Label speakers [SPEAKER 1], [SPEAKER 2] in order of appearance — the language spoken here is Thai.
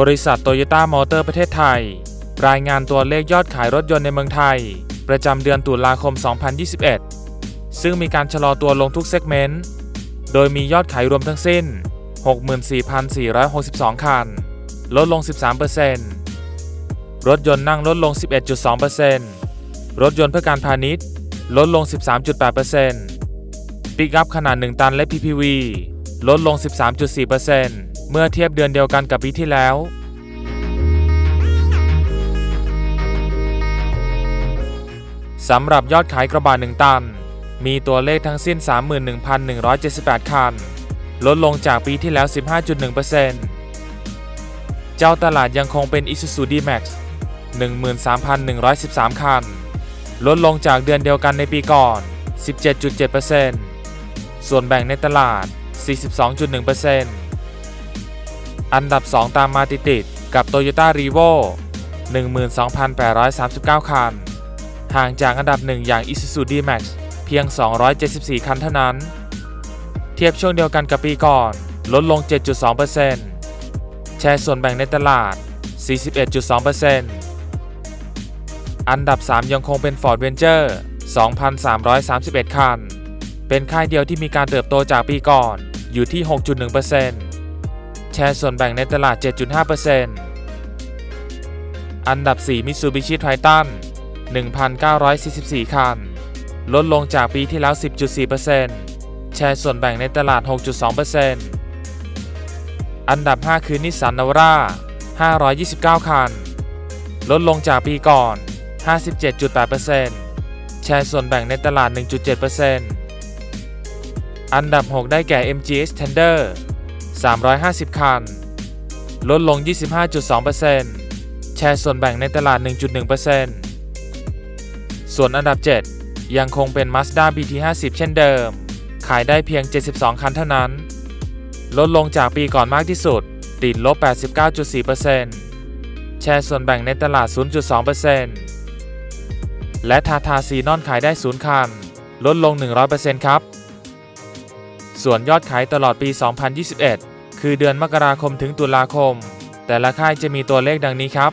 [SPEAKER 1] บริษัทโตโยต้ามอเตอร์ประเทศไทย รายงานตัวเลขยอดขายรถยนต์ในเมืองไทย ประจำเดือนตุลาคม 2021 ซึ่งมีการชะลอตัวลงทุกเซกเมนต์ โดยมียอดขายรวมทั้งสิ้น 64,462 คัน ลดลง 13%รถยนต์นั่งลดลง 11.2%รถยนต์เพื่อการพาณิชย์ ลดลง 13.8%ปิกอัพขนาด 1 ตันและ PPV ลดลง 13.4% เมื่อเทียบเดือนเดียวกันกับปีที่แล้ว สำหรับยอดขายกระบะ1ตัน มีตัวเลขทั้งสิ้น 31,178 คัน ลดลงจากปีที่แล้ว 15.1%เจ้าตลาดยังคงเป็น Isuzu D-Max 13,113 คัน ลดลงจากเดือนเดียวกันในปีก่อน 17.7%ส่วนแบ่งในตลาด 42.1% อันดับ 2 ตามมาติดๆกับ Toyota r e v o 12,839 คัน ห่างจากอันดับ 1 อย่าง Isuzu D-Max เพียง 274 คันเท่านั้น เทียบช่วงเดียวกันกับปีก่อน ลดลง 7.2%แชร์ส่วนแบ่งในตลาด 41.2%อันดับ 3 ยังคงเป็น Ford Ranger 2,331 คัน เป็นค่ายเดียวที่มีการเติบโตจากปีก่อนอยู่ที่ 6.1% แชร์ส่วนแบ่งในตลาด 7.5%อันดับ 4 Mitsubishi Triton 1,944 คัน ลดลงจากปีที่แล้ว 10.4%แชร์ส่วนแบ่งในตลาด 6.2%อันดับ 5 คือนิสสันนาวรา529 คัน ลดลงจากปีก่อน 57.8%แชร์ส่วนแบ่งในตลาด 1.7%อันดับ 6 ได้แก่ MG Extender 350 คัน ลดลง 25.2%แชร์ส่วนแบ่งในตลาด 1.1%ส่วนอันดับ 7 ยังคงเป็น Mazda BT50 เช่นเดิม ขายได้เพียง 72 คันเท่านั้น ลดลงจากปีก่อนมากที่สุด ติดลบ 89.4%แชร์ส่วนแบ่งในตลาด 0.2%และทาทาซีนอนขายได้ 0 คัน ลดลง 100%ครับส่วนยอดขายตลอดปี 2021 คือเดือนมกราคมถึงตุลาคม แต่ละค่ายจะมีตัวเลขดังนี้ครับ